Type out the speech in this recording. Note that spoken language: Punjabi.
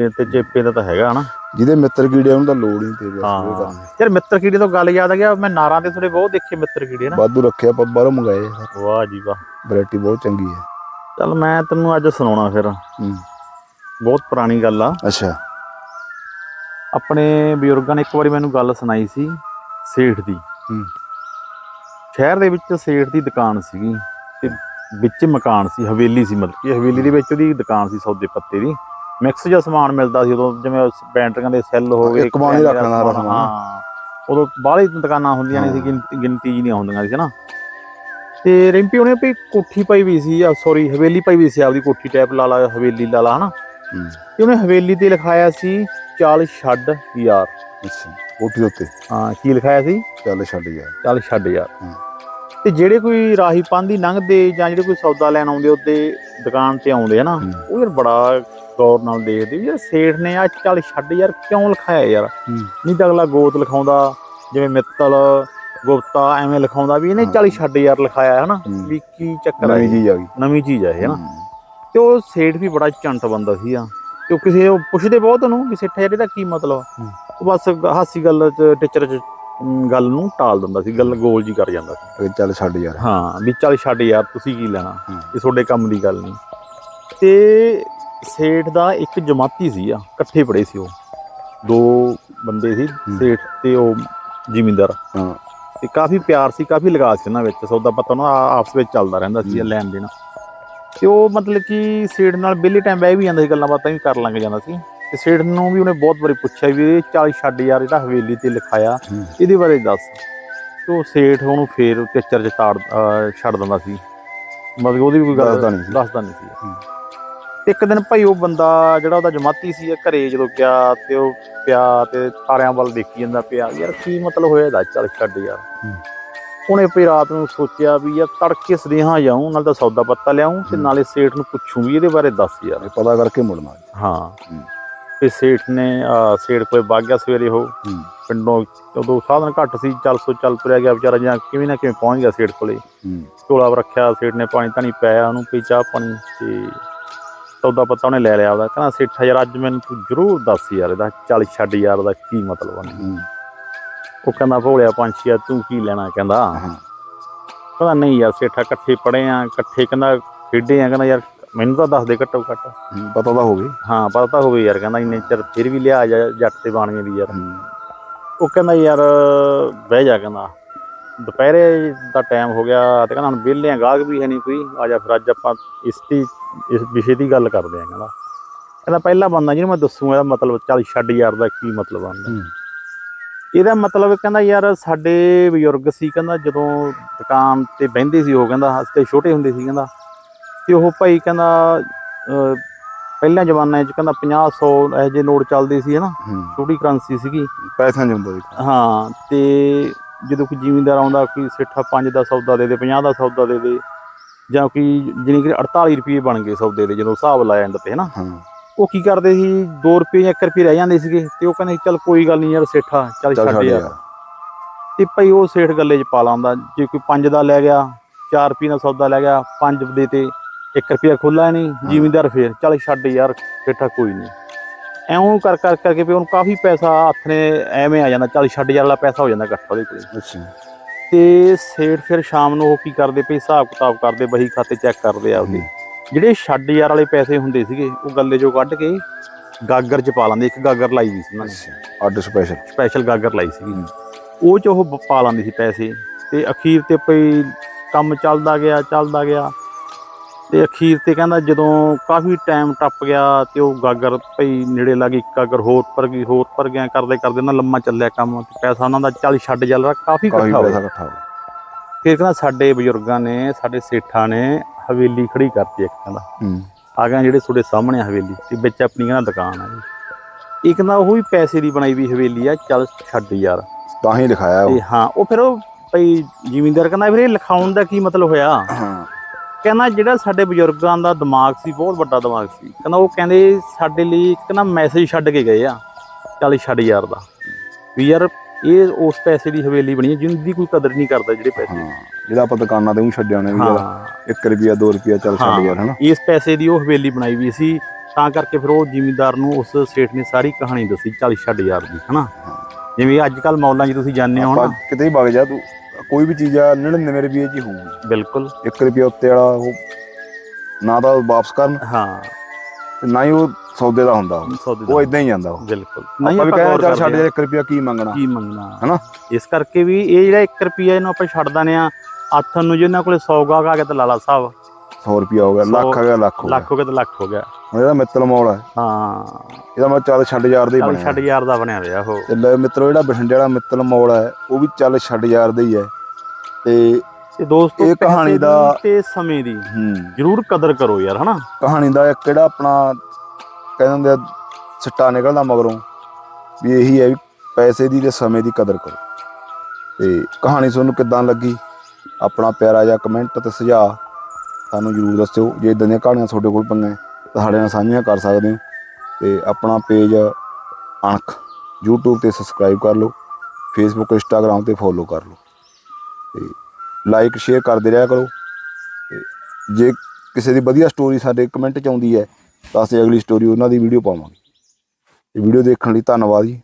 ਕੀਲੇ ਤੇ ਚੇਪੇ ਦਾ ਤਾਂ ਹੈਗਾ ਹਨਾ। ਜਿਹਦੇ ਮਿੱਤਰ ਕੀੜੇ ਉਹਨੂੰ ਤਾਂ ਲੋੜ ਹੀ ਤੇ ਹਾਂ। ਯਾਰ ਮਿੱਤਰ ਕੀੜੇ ਤੋਂ ਗੱਲ ਯਾਦ ਆ ਗਿਆ ਮੈਂ ਨਾਰਾਂ ਤੇ ਥੋੜੇ ਬਹੁਤ ਦੇਖੇ ਮਿੱਤਰ ਕੀੜੇ ਨਾ। ਵਾਧੂ ਰੱਖਿਆ ਆਪਾਂ ਬਾਹਰੋਂ ਮੰਗਾਏ ਵਾਹ ਜੀ ਵਾਹ। ਵੈਰਾਈਟੀ ਬਹੁਤ ਚੰਗੀ ਹੈ। ਚੱਲ ਮੈਂ ਤੈਨੂੰ ਅੱਜ ਸੁਣਾਉਣਾ ਫਿਰ। ਬਹੁਤ ਪੁਰਾਣੀ ਗੱਲ ਆ। ਅੱਛਾ। ਆਪਣੇ ਬਜ਼ੁਰਗਾਂ ਨੇ ਇੱਕ ਵਾਰੀ ਮੈਨੂੰ ਗੱਲ ਸੁਣਾਈ ਸੀ ਸੇਠ ਦੀ। ਹੂੰ। ਸ਼ਹਿਰ ਦੇ ਵਿੱਚ ਸੇਠ ਦੀ ਦੁਕਾਨ ਸੀਗੀ ਤੇ ਵਿੱਚ ਮਕਾਨ ਸੀ ਹਵੇਲੀ ਸੀ ਮਤਲਬ ਕਿ ਹਵੇਲੀ ਦੇ ਵਿੱਚ ਉਹਦੀ ਦੁਕਾਨ ਸੀ ਸੌਦੇ ਪੱਤੇ ਦੀ। ਮਿਕਸ ਜਿਹਾ ਸਮਾਨ ਮਿਲਦਾ ਸੀ ਉਦੋਂ ਜਿਵੇਂ ਬੈਂਟਰੀਆਂ ਦੇ ਸੈੱਲ ਹੋ ਗਏ ਇੱਕ ਰੱਖਣਾ ਸਮਾਨ। ਹਾਂ ਉਦੋਂ ਬਾਹਲੀ ਦੁਕਾਨਾਂ ਹੁੰਦੀਆਂ ਨਹੀਂ ਸੀ। ਗਿਣਤੀ ਜੀ ਨਹੀਂ ਹੁੰਦੀਆਂ ਸੀ ਨਾ। ਤੇ ਰਿੰਪੀ ਉਹਨੇ ਵੀ ਕੋਠੀ ਪਾਈ ਵੀ ਸੀ ਸੌਰੀ ਹਵੇਲੀ ਪਾਈ ਵੀ ਸੀ ਆਪਦੀ ਕੋਠੀ ਟਾਈਪ ਲਾ ਲਾ ਹਵੇਲੀ ਲਾ ਲਾ ਹਨਾ ਤੇ ਉਹਨੇ ਹਵੇਲੀ ਤੇ ਲਿਖਾਇਆ ਸੀ ਚੱਲ ਛੱਡ ਯਾਰ। ਅੱਛਾ ਕੋਠੀ ਉੱਤੇ? ਹਾਂ ਕੀ ਲਿਖਾਇਆ ਸੀ? ਚੱਲ ਛੱਡ ਯਾਰ। ਚੱਲ ਛੱਡ ਯਾਰ। ਤੇ ਜਿਹੜੇ ਕੋਈ ਰਾਹੀ ਪਾਂਦੀ ਲੰਘਦੇ ਜਾਂ ਜਿਹੜੇ ਕੋਈ ਸੌਦਾ ਲੈਣ ਆਉਂਦੇ ਉਹਦੇ ਦੁਕਾਨ ਤੇ ਆਉਂਦੇ ਹਨਾ। ਉਹ ਯਾਰ ਬੜਾ ਗੌਰ ਨਾਲ ਦੇਖਦੇ ਵੀ ਯਾਰ ਸੇਠ ਨੇ ਆ ਚੱਲ ਛੱਡ ਯਾਰ ਕਿਉਂ ਲਿਖਾਇਆ ਯਾਰ? ਨਹੀਂ ਤਾਂ ਅਗਲਾ ਗੋਤ ਲਿਖਾਉਂਦਾ ਜਿਵੇਂ ਮਿੱਤਲ ਗੁਪਤਾ ਐਵੇਂ ਲਿਖਾਉਂਦਾ ਵੀ ਇਹਨੇ। ਚੱਲ ਛੱਡ ਯਾਰ ਲਿਖਾਇਆ ਹੈ। ਹਨਾ। ਵੀ ਕੀ ਚੱਕਰ ਹੈ ਨਵੀਂ ਚੀਜ਼ ਆ ਗਈ। ਨਵੀਂ ਚੀਜ਼ ਹੈ ਇਹ ਹਨਾ। ਤੇ ਉਹ ਸੇਠ ਵੀ ਬੜਾ ਚੰਟ ਬੰਦਾ ਸੀ ਆ। ਤੇ ਉਹ ਕਿਸੇ ਉਹ ਪੁੱਛਦੇ ਬਹੁਤ ਉਹਨੂੰ ਵੀ ਸੇਠਾ ਯਾਰ ਇਹਦਾ ਕੀ ਮਤਲਬ? ਆ? ਉਹ ਬਸ ਹਾਸੀ ਗੱਲ ਚ ਟੀਚਰ ਚ ਗੱਲ ਨੂੰ ਟਾਲ ਦਿੰਦਾ ਸੀ ਗੱਲ ਗੋਲ ਜੀ ਕਰ ਜਾਂਦਾ ਸੀ। ਚੱਲ ਛੱਡ ਯਾਰ। ਹਾਂ ਵੀ ਚੱਲ ਛੱਡ ਯਾਰ ਤੁਸੀਂ ਕੀ ਲੈਣਾ। ਇਹ ਤੁਹਾਡੇ ਕੰਮ ਦੀ ਗੱਲ ਨਹੀਂ। ਤੇ ਸੇਠ ਦਾ ਇੱਕ ਜਮਾਤੀ ਸੀ ਆ ਇਕੱਠੇ ਪੜੇ ਸੀ ਉਹ। ਦੋ ਬੰਦੇ ਸੀ। ਸੇਠ ਤੇ ਉਹ ਜ਼ਿਮੀਂਦਾਰ। ਹਾਂ। ਤੇ ਕਾਫੀ ਪਿਆਰ ਸੀ ਕਾਫੀ ਲਗਾਅ ਸੀ ਉਹਨਾਂ ਵਿੱਚ ਸੌਦਾ ਪਤਾ ਉਹਨਾਂ ਦਾ ਆਪਸ ਵਿੱਚ ਚੱਲਦਾ ਰਹਿੰਦਾ ਸੀ। ਲੈਣ ਦੇਣ। ਤੇ ਉਹ ਮਤਲਬ ਕਿ ਸੇਠ ਨਾਲ ਬਿੱਲੀ ਟਾਈਮ ਬਹਿ ਵੀ ਜਾਂਦਾ ਸੀ ਗੱਲਾਂ ਬਾਤਾਂ ਵੀ ਕਰ ਲੰਘ ਜਾਂਦਾ ਸੀ। ਤੇ ਸੇਠ ਨੂੰ ਵੀ ਉਹਨੇ ਬਹੁਤ ਵਾਰੀ ਪੁੱਛਿਆ ਵੀ ਇਹ ਚੱਲ ਛੱਡ ਯਾਰ ਜਿਹੜਾ ਹਵੇਲੀ ਤੇ ਲਿਖਾਇਆ। ਇਹਦੇ ਬਾਰੇ ਦੱਸ। ਤੇ ਉਹ ਸੇਠ ਉਹਨੂੰ ਫੇਰ ਟੀਚਰ ਚ ਛੱਡ ਦਿੰਦਾ ਸੀ। ਮਤਲਬ ਉਹਦੀ ਵੀ ਕੋਈ ਗੱਲ ਦੱਸਦਾ ਨਹੀਂ ਸੀ। ਨਹੀਂ। ਤੇ ਇੱਕ ਦਿਨ ਭਾਈ ਉਹ ਬੰਦਾ ਜਿਹੜਾ ਉਹਦਾ ਜਮਾਤੀ ਸੀ ਘਰੇ ਜਦੋਂ ਗਿਆ ਤੇ ਉਹ ਪਿਆ ਤੇ ਤਾਰਿਆਂ ਵੱਲ ਦੇਖੀ ਜਾਂਦਾ ਪਿਆ ਯਾਰ ਕੀ ਮਤਲਬ ਹੋਇਆ ਇਹਦਾ ਚੱਲ ਛੱਡ ਯਾਰ। ਉਹਨੇ ਭਈ ਰਾਤ ਨੂੰ ਸੋਚਿਆ ਵੀ ਯਾਰ ਤੜਕੇ ਸਦੇਹਾਂ ਜਾਉਂ ਨਾਲ ਤਾਂ ਸੌਦਾ ਪੱਤਾ ਲਿਆਉਂ ਤੇ। ਨਾਲੇ ਸੇਠ ਨੂੰ ਪੁੱਛੂੰ ਵੀ ਇਹਦੇ ਬਾਰੇ ਦੱਸ ਯਾਰ ਪਤਾ ਕਰਕੇ ਮੁੜਨਾ ਹਾਂ। ਤੇ ਸੇਠ ਨੇ ਸੇਠ ਕੋਲ ਵਗ ਗਿਆ ਸਵੇਰੇ ਉਹ ਹੂੰ ਪਿੰਡੋਂ ਉਦੋਂ ਸਾਧਨ ਘੱਟ ਸੀ ਚੱਲ ਸੋ ਚੱਲ ਤੁਰਿਆ ਗਿਆ ਵਿਚਾਰਾ ਜਾਂ ਕਿਵੇਂ ਨਾ ਕਿਵੇਂ ਪਹੁੰਚ ਗਿਆ ਸੇਠ ਕੋਲੇ ਝੋਲਾ ਰੱਖਿਆ ਸੇਠ ਨੇ ਪਾਣੀ ਧਾਣੀ ਪਾਇਆ ਉਹਨੂੰ ਪੀ ਚਾਹ ਪਾਣੀ ਤੇ ਸੌਦਾ ਪੱਤਾ ਉਹਨੇ ਲੈ ਲਿਆ ਉਹਦਾ ਕਹਿੰਦਾ ਸੇਠਾ ਯਾਰ ਅੱਜ ਮੈਨੂੰ ਤੂੰ ਜ਼ਰੂਰ ਦੱਸ ਯਾਰ ਇਹਦਾ ਚੱਲ ਛੱਡ ਯਾਰ ਦਾ ਕੀ ਮਤਲਬ ਆ। ਹੂੰ। ਉਹ ਕਹਿੰਦਾ ਭੋਲਿਆ ਪੰਛੀਆ ਤੂੰ ਕੀ ਲੈਣਾ ਕਹਿੰਦਾ। ਕਹਿੰਦਾ ਨਹੀਂ ਯਾਰ ਸੇਠਾ ਇਕੱਠੇ ਪੜੇ ਆ ਇਕੱਠੇ ਕਹਿੰਦਾ ਖੇਡੇ ਆ ਕਹਿੰਦਾ ਯਾਰ ਮੈਨੂੰ ਤਾਂ ਦੱਸ ਦੇ ਘੱਟੋ ਘੱਟ। ਪਤਾ ਤਾਂ ਹੋਵੇ। ਹਾਂ ਪਤਾ ਤਾਂ ਹੋਵੇ ਯਾਰ ਕਹਿੰਦਾ ਇੰਨੇ ਚਿਰ ਫਿਰ ਵੀ ਲਿਆ ਜਾ ਜੱਟ ਤੇ ਬਾਣੀਏ ਦੀ ਯਾਰ। ਉਹ ਕਹਿੰਦਾ ਯਾਰ ਬਹਿ ਜਾ ਕਹਿੰਦਾ। ਦੁਪਹਿਰੇ ਦਾ ਟਾਈਮ ਹੋ ਗਿਆ ਤੇ ਕਹਿੰਦਾ ਹੁਣ ਵਿਹਲੇ ਆ ਗਾਹਕ ਵੀ ਹੈ ਨਹੀਂ ਕੋਈ। ਆ ਜਾ ਫਿਰ ਅੱਜ ਆਪਾਂ ਇਸ ਦੀ ਇਸ ਵਿਸ਼ੇ ਦੀ ਗੱਲ ਕਰਦੇ ਆ ਕਹਿੰਦਾ। ਕਹਿੰਦਾ ਪਹਿਲਾ ਬੰਦਾ ਜਿਹਨੂੰ ਮੈਂ ਦੱਸੂਗਾ ਇਹਦਾ ਮਤਲਬ ਚੱਲ ਛੱਡ ਯਾਰ ਦਾ ਕੀ ਮਤਲਬ ਆਂਦਾ ਇਹਦਾ ਮਤਲਬ ਕਹਿੰਦਾ ਯਾਰ ਸਾਡੇ ਬਜ਼ੁਰਗ ਸੀ ਕਹਿੰਦਾ ਜਦੋਂ ਦੁਕਾਨ ਤੇ ਬਹਿੰਦੇ ਸੀ ਉਹ ਕਹਿੰਦਾ ਅਸੀਂ ਛੋਟੇ ਹੁੰਦੇ ਸੀ ਕਹਿੰਦਾ। ਤੇ ਉਹ ਭਾਈ ਕਹਿੰਦਾ ਪਹਿਲਾਂ ਜ਼ਮਾਨੇ 'ਚ ਕਹਿੰਦਾ 50 100 ਇਹੋ ਜਿਹੇ ਨੋਟ ਚੱਲਦੇ ਸੀ ਹਨਾ। ਛੋਟੀ ਕਰੰਸੀ ਸੀਗੀ। ਪੈਸਾ ਨਹੀਂ ਹੁੰਦਾ ਜੀ ਹਾਂ ਤੇ ਜਦੋਂ ਕੋਈ ਜ਼ਿਮੀਂਦਾਰ ਆਉਂਦਾ ਕੋਈ ਸਿੱਠਾ 5 ਦਾ ਸੌਦਾ ਦੇ ਦੇ 50 ਦਾ ਸੌਦਾ ਦੇ ਦੇ ਜਾਂ ਕੋਈ ਜਾਣੀ ਕਿ 48 ਰੁਪਏ ਬਣ ਗਏ ਸੌਦੇ ਦੇ ਜਦੋਂ ਹਿਸਾਬ ਲਾਇਆ ਜਾਂਦਾ ਤੇ ਹਨਾ। ਉਹ ਕੀ ਕਰਦੇ ਸੀ 2 ਰੁਪਏ ਜਾਂ 1 ਰੁਪਏ ਰਹਿ ਜਾਂਦੇ ਸੀਗੇ ਤੇ ਉਹ ਕਹਿੰਦੇ ਚੱਲ ਕੋਈ ਗੱਲ ਨਹੀਂ ਯਾਰ ਸੇਠਾ ਚੱਲ ਛੱਡ ਯਾਰ। ਯਾਰ। ਤੇ ਭਾਈ ਉਹ ਸੇਠ ਗੱਲੇ 'ਚ ਪਾ ਲਾਉਂਦਾ ਜੇ ਕੋਈ 5 ਦਾ ਲੈ ਗਿਆ 4 ਰੁਪਏ ਦਾ ਸੌਦਾ ਲੈ ਗਿਆ 5 ਦੇ ਤੇ 1 ਰੁਪਿਆ ਖੁੱਲਾ ਨਹੀਂ ਜ਼ਿਮੀਂਦਾਰ ਫੇਰ ਚੱਲ ਛੱਡ ਯਾਰ ਸੇਠਾ ਕੋਈ ਨਹੀਂ। ਐਉਂ ਕਰ ਕਰ ਕਰਕੇ ਵੀ ਉਹਨੂੰ ਕਾਫੀ ਪੈਸਾ ਹੱਥ ਨੇ ਐਵੇਂ ਆ ਜਾਂਦਾ ਚੱਲ ਛੱਡ ਯਾਰ ਵਾਲਾ ਪੈਸਾ ਹੋ ਜਾਂਦਾ ਇਕੱਠਾ ਉਹਦੇ ਕੋਲੇ। ਅੱਛਾ। ਤੇ ਸੇਠ ਫਿਰ ਸ਼ਾਮ ਨੂੰ ਉਹ ਕੀ ਕਰਦੇ ਪਈ ਹਿਸਾਬ ਕਿਤਾਬ ਕਰਦੇ ਬਹੀ ਖਾਤੇ ਚੈੱਕ ਕਰਦੇ ਆ ਉਹਦੇ। ਜਿਹੜੇ ਛੱਡ ਯਾਰ ਵਾਲੇ ਪੈਸੇ ਹੁੰਦੇ ਸੀਗੇ ਉਹ ਗੱਲੇ ਚੋਂ ਕੱਢ ਕੇ ਗਾਗਰ ਚ ਪਾ ਲਾਂਦੇ ਇੱਕ ਗਾਗਰ ਲਾਈ ਵੀ ਸੀ ਉਹਨਾਂ ਨੇ। ਅੱਡ ਸਪੈਸ਼ਲ ਸਪੈਸ਼ਲ ਗਾਗਰ ਲਾਈ ਹੂੰ। ਉਹ ਚ ਉਹ ਪਾ ਲਾਂਦੇ ਸੀ ਪੈਸੇ। ਤੇ ਅਖੀਰ ਤੇ ਪਈ ਕੰਮ ਚੱਲਦਾ ਗਿਆ ਚੱਲਦਾ ਗਿਆ। ਤੇ ਅਖੀਰ ਤੇ ਕਹਿੰਦਾ ਜਦੋਂ ਕਾਫੀ ਟਾਈਮ ਟੱਪ ਗਿਆ ਤੇ ਉਹ ਗਾਗਰ ਪਈ ਨੇੜੇ ਲੱਗੀ ਇੱਕ ਗਾਗਰ ਹੋਰ ਪਰ ਗਈ ਹੋਰ ਪਰ ਗਿਆ ਕਰਦੇ ਕਰਦੇ ਨਾ ਲੰਮਾ ਚੱਲਿਆ ਕੰਮ ਤੇ ਪੈਸਾ ਉਹਨਾਂ ਦਾ ਚੱਲ ਛੱਡ ਚੱਲ ਕਾਫੀ ਕਾਫੀ ਇਕੱਠਾ ਹੋ ਫਿਰ ਕਹਿੰਦਾ ਸਾਡੇ ਬਜ਼ੁਰਗਾਂ ਨੇ ਸਾਡੇ ਸੇਠਾਂ ਨੇ ਹਵੇਲੀ ਖੜੀ ਕਰਤੀ ਇੱਕ ਕਹਿੰਦਾ। ਹੂੰ। ਆ ਗਿਆ ਜਿਹੜੇ ਤੁਹਾਡੇ ਸਾਹਮਣੇ ਹਵੇਲੀ ਤੇ ਵਿੱਚ ਆਪਣੀ ਕਹਿੰਦਾ ਦੁਕਾਨ ਆ ਜੀ। ਇਹ ਕਹਿੰਦਾ ਉਹ ਵੀ ਪੈਸੇ ਦੀ ਬਣਾਈ ਵੀ ਹਵੇਲੀ ਆ ਚੱਲ ਛੱਡ ਯਾਰ। ਤਾਂ ਹੀ ਲਿਖਾਇਆ ਉਹ। ਹਾਂ ਉਹ ਫਿਰ ਉਹ ਭਈ ਜ਼ਿਮੀਂਦਾਰ ਕਹਿੰਦਾ ਵੀਰੇ ਲਿਖਾਉਣ ਦਾ ਕੀ ਮਤਲਬ ਹੋਇਆ? ਹਾਂ। ਕਹਿੰਦਾ ਜਿਹੜਾ ਸਾਡੇ ਬਜ਼ੁਰਗਾਂ ਦਾ ਦਿਮਾਗ ਸੀ ਬਹੁਤ ਵੱਡਾ ਦਿਮਾਗ ਸੀ। ਕਹਿੰਦਾ ਉਹ ਕਹਿੰਦੇ ਸਾਡੇ ਲਈ ਇੱਕ ਨਾ ਮੈਸੇਜ ਛੱਡ ਕੇ ਗਏ ਆ ਚੱਲ ਛੱਡ ਯਾਰ ਦਾ। ਵੀ ਯਾਰ ਇਹ ਉਸ ਪੈਸੇ ਦੀ ਹਵੇਲੀ ਬਣੀ ਹੈ ਜਿੰਦੀ ਕੋਈ ਕਦਰ ਨਹੀਂ ਕਰਦਾ ਜਿਹੜੇ ਪੈਸੇ ਜਿਹੜਾ ਆਪਾਂ ਦੁਕਾਨਾਂ ਤੇ ਉਹ ਛੱਡਿਆ ਨੇ ਵੀ ਹਾਂ। 1 ਰੁਪਿਆ 2 ਰੁਪਿਆ ਚੱਲ ਛੱਡ। ਯਾਰ ਹਨਾ? ਇਸ ਪੈਸੇ ਦੀ ਉਹ ਹਵੇਲੀ ਬਣਾਈ ਵੀ ਸੀ ਤਾਂ ਕਰਕੇ ਫਿਰ ਉਹ ਜ਼ਿਮੀਂਦਾਰ ਨੂੰ ਉਸ ਸੇਠ ਨੇ ਸਾਰੀ ਕਹਾਣੀ ਦੱਸੀ 40 ਛੱਡ ਯਾਰ ਦੀ ਹਨਾ? ਜਿਵੇਂ ਅੱਜ ਕੱਲ ਮੌਲਾਂ 'ਚ ਤੁਸੀਂ ਜਾਣਦੇ ਹੋ ਆਪਾਂ ਨਾ ਕਿਤੇ ਹੀ ਵਗ ਜਾ ਤੂੰ। ਕੋਈ ਵੀ ਚੀਜ਼ ਆ 99 ਰੁਪਏ ਹੀ ਹੋਊਗੀ। ਬਿਲਕੁਲ। 1 ਰੁਪਏ ਉੱਤੇ ਵਾਲਾ ਉਹ ਨਾ ਤਾਂ ਵਾਪਸ ਕਰਨ ਹਾਂ। ਤੇ ਨਾ ਹੀ ਉਹ ਸੌਦੇ ਦਾ ਹੁੰਦਾ ਉਹ। ਦਾ ਇਦਾਂ ਹੀ ਜਾਂਦਾ ਉਹ। ਬਿਲਕਲ। ਆਪਾਂ ਵੀ ਆਪਾਂ ਕਹਿੰਦੇ ਚੱਲ ਛੱਡ ਕਰਦੇ ਜਾ ਆ, 1 ਰੁਪਿਆ ਕੀ ਮੰਗਣਾ? ਕੀ ਮੰਗਣਾ? ਹਨਾ? ਇਸ ਕਰਕੇ ਵੀ ਇਹ ਜਿਹੜਾ 1 ਰੁਪਿਆ ਇਹਨੂੰ ਆਪਾਂ ਛੱਡ ਦਨੇ ਆ ਆਥਨ ਨੂੰ ਜਿਹਨਾਂ ਕੋਲੇ 100 ਗਾਹਕ ਆ ਗਿਆ ਤਾਂ ਲਾਲਾ ਸਾਹਿਬ। 100 ਰੁਪਿਆ ਹੋ ਗਿਆ ਲੱਖ ਆ ਗਿਆ ਲੱਖ ਹੋ ਗਿਆ। ਲੱਖ ਹੋ ਗਿਆ ਤਾਂ ਲੱਖ ਹੋ ਗਿਆ। ਹੁਣ ਇਹਦਾ ਮਿੱਤਲ ਮੌਲ ਹੈ ਹਾਂ। ਇਹਦਾ ਮੈਂ ਚੱਲ ਛੱਡ ਯਾਰ ਦਾ ਹੀ ਚੱਲ ਬਣਿਆ ਛੱਡ ਯਾਰ ਦਾ ਬਣਿਆ ਹੋਇਆ ਉਹ। ਤੇ ਲੈ ਮਿੱਤਰੋ ਜਿਹੜਾ ਬਠਿੰਡੇ ਵਾਲਾ ਮਿੱਤਲ ਮੌਲ ਹੈ ਉਹ ਵੀ ਚੱਲ ਛੱਡ ਯਾਰ ਦਾ ਹੀ ਹੈ ਤੇ ਤੇ ਦੋਸਤੋ ਇਹ ਕਹਾਣੀ ਦਾ- ਤੇ ਸਮੇਂ ਦੀ। ਹੂੰ। ਜ਼ਰੂਰ ਕਦਰ ਕਰੋ ਯਾਰ ਹਨਾ? ਕਹਾਣੀ ਦਾ ਕਿਹੜਾ ਆਪਣਾ ਕਹਿੰਦੇ ਹੁੰਦੇ ਆ ਸਿੱਟਾ ਨਿਕਲਦਾ ਮਗਰੋਂ ਵੀ ਇਹੀ ਹੈ ਵੀ ਪੈਸੇ ਦੀ ਤੇ ਸਮੇਂ ਦੀ ਕਦਰ ਕਰੋ। ਤੇ ਕਹਾਣੀ ਤੁਹਾਨੂੰ ਕਿੱਦਾਂ ਲੱਗੀ? ਆਪਣਾ ਪਿਆਰਾ ਜਿਹਾ ਕਮੈਂਟ ਤੇ ਸੁਝਾਅ ਸਾਨੂੰ ਜਰੂਰ ਦੱਸਿਓ। ਜੇ ਇਦਾਂ ਦੀਆਂ ਕਹਾਣੀਆਂ ਤੁਹਾਡੇ ਕੋਲ ਪਈਆਂ ਤਾਂ ਸਾਡੇ ਨਾਲ ਸਾਂਝੀਆਂ ਕਰ ਸਕਦੇ ਹੋ। ਤੇ ਆਪਣਾ ਪੇਜ ਅਣਖ YouTube ਤੇ ਸਬਸਕ੍ਰਾਈਬ ਕਰ ਲਓ Facebook Instagram ਤੇ ਫੋਲੋ ਕਰ ਲਓ। ਤੇ ਲਾਈਕ ਸ਼ੇਅਰ ਕਰਦੇ ਰਿਹਾ ਕਰੋ। ਤੇ ਜੇ ਕਿਸੇ ਦੀ ਵਧੀਆ ਸਟੋਰੀ ਸਾਡੇ ਕਮੈਂਟ ਚ ਆਉਂਦੀ ਹੈ, ਤਾਂ ਅਸੀਂ ਅਗਲੀ ਸਟੋਰੀ ਉਹਨਾਂ ਦੀ ਵੀਡੀਓ ਪਾਵਾਂਗੇ। ਇਹ ਵੀਡੀਓ ਦੇਖਣ ਲਈ ਧੰਨਵਾਦ ਜੀ।